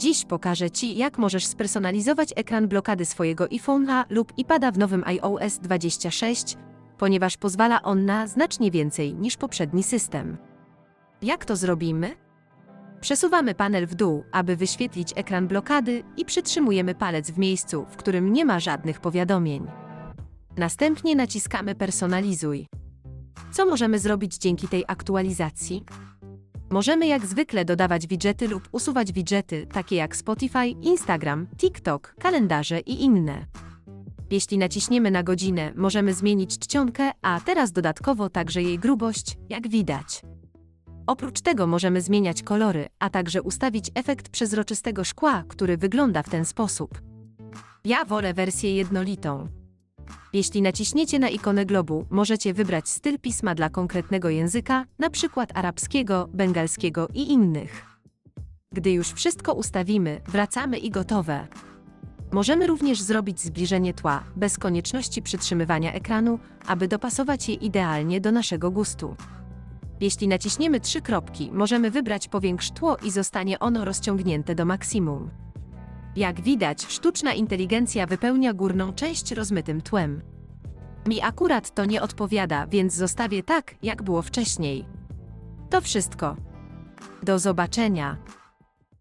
Dziś pokażę Ci, jak możesz spersonalizować ekran blokady swojego iPhone'a lub iPada w nowym iOS 26, ponieważ pozwala on na znacznie więcej niż poprzedni system. Jak to zrobimy? Przesuwamy panel w dół, aby wyświetlić ekran blokady i przytrzymujemy palec w miejscu, w którym nie ma żadnych powiadomień. Następnie naciskamy Personalizuj. Co możemy zrobić dzięki tej aktualizacji? Możemy jak zwykle dodawać widgety lub usuwać widgety, takie jak Spotify, Instagram, TikTok, kalendarze i inne. Jeśli naciśniemy na godzinę, możemy zmienić czcionkę, a teraz dodatkowo także jej grubość, jak widać. Oprócz tego możemy zmieniać kolory, a także ustawić efekt przezroczystego szkła, który wygląda w ten sposób. Ja wolę wersję jednolitą. Jeśli naciśniecie na ikonę globu, możecie wybrać styl pisma dla konkretnego języka, np. arabskiego, bengalskiego i innych. Gdy już wszystko ustawimy, wracamy i gotowe. Możemy również zrobić zbliżenie tła, bez konieczności przytrzymywania ekranu, aby dopasować je idealnie do naszego gustu. Jeśli naciśniemy trzy kropki, możemy wybrać powiększ tło i zostanie ono rozciągnięte do maksimum. Jak widać, sztuczna inteligencja wypełnia górną część rozmytym tłem. Mi akurat to nie odpowiada, więc zostawię tak, jak było wcześniej. To wszystko. Do zobaczenia.